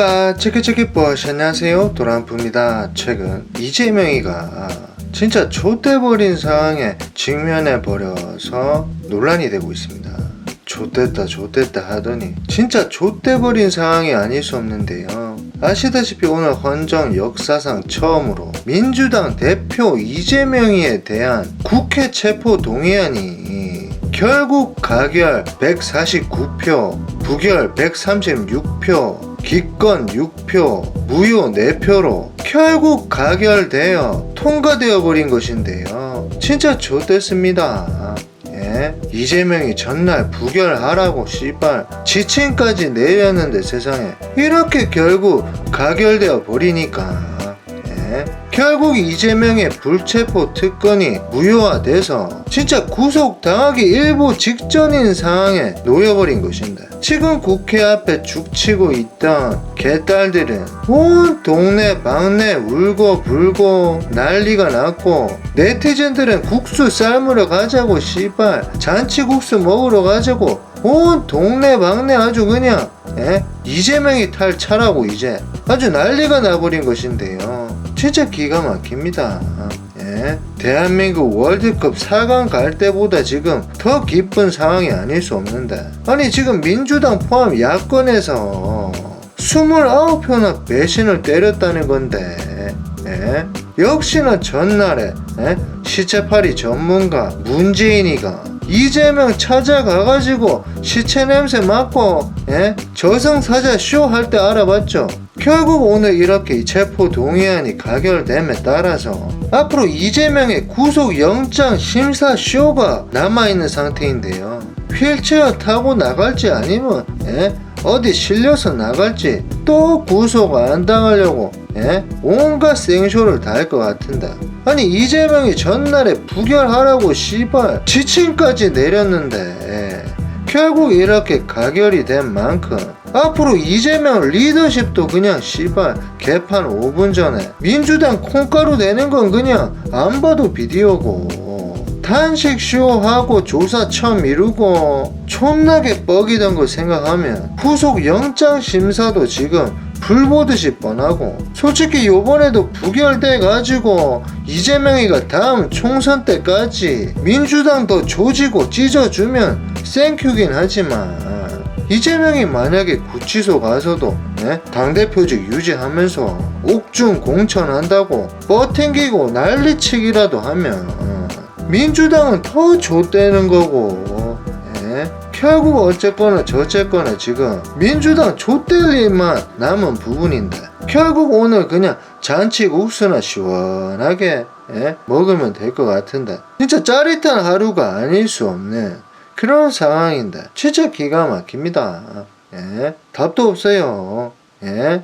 우와 체크체크 버시 안녕하세요 도란프입니다. 최근 이재명이가 진짜 좆돼버린 상황에 직면해 버려서 논란이 되고 있습니다. 좆됐다 좆됐다 하더니 진짜 좆돼버린 상황이 아닐 수 없는데요. 아시다시피 오늘 헌정 역사상 처음으로 민주당 대표 이재명이에 대한 국회 체포 동의안이 결국 가결 149표, 부결 136표, 기권 6표, 무효 4표로 결국 가결되어 통과되어 버린 것인데요. 진짜 좋댔습니다. 예? 이재명이 전날 부결하라고 씨발 지침까지 내렸는데 세상에 이렇게 결국 가결되어 버리니까 예? 결국 이재명의 불체포 특권이 무효화돼서 진짜 구속당하기 일보 직전인 상황에 놓여버린 것인데 지금 국회 앞에 죽치고 있던 개딸들은 온 동네 방네 울고 불고 난리가 났고 네티즌들은 국수 삶으러 가자고 씨발 잔치국수 먹으러 가자고 온 동네 방네 아주 그냥 예? 이재명이 탈 차라고 이제 아주 난리가 나버린 것인데요. 진짜 기가 막힙니다. 예? 대한민국 월드컵 4강 갈 때보다 지금 더 기쁜 상황이 아닐 수 없는데 아니 지금 민주당 포함 야권에서 29표나 배신을 때렸다는 건데 예? 역시나 전날에 예? 시체팔이 전문가 문재인이가 이재명 찾아가가지고 시체 냄새 맡고 예? 저승사자 쇼 할 때 알아봤죠. 결국 오늘 이렇게 체포 동의안이 가결됨에 따라서 앞으로 이재명의 구속 영장 심사 쇼가 남아있는 상태인데요. 휠체어 타고 나갈지 아니면 예? 어디 실려서 나갈지 또 구속 안 당하려고 예? 온갖 생쇼를 다 할 것 같은데 아니 이재명이 전날에 부결하라고 씨발 지침까지 내렸는데 예. 결국 이렇게 가결이 된 만큼 앞으로 이재명 리더십도 그냥 씨발 개판 5분 전에 민주당 콩가루 내는 건 그냥 안 봐도 비디오고 단식 쇼하고 조사 처음 미루고 촌나게 뻐기던 거 생각하면 후속 영장 심사도 지금 불 보듯이 뻔하고 솔직히 요번에도 부결돼 가지고 이재명이가 다음 총선 때까지 민주당 더 조지고 찢어주면 땡큐긴 하지만 이재명이 만약에 구치소 가서도 예? 당대표직 유지하면서 옥중 공천한다고 뻗탱기고 난리치기라도 하면 어, 민주당은 더 좆되는 거고 예? 결국 어쨌거나 저쨌거나 지금 민주당 일만 남은 부분인데 결국 오늘 그냥 잔치국수나 시원하게 예? 먹으면 될 것 같은데 진짜 짜릿한 하루가 아닐 수 없는 그런 상황인데 진짜 기가 막힙니다. 예? 답도 없어요. 예?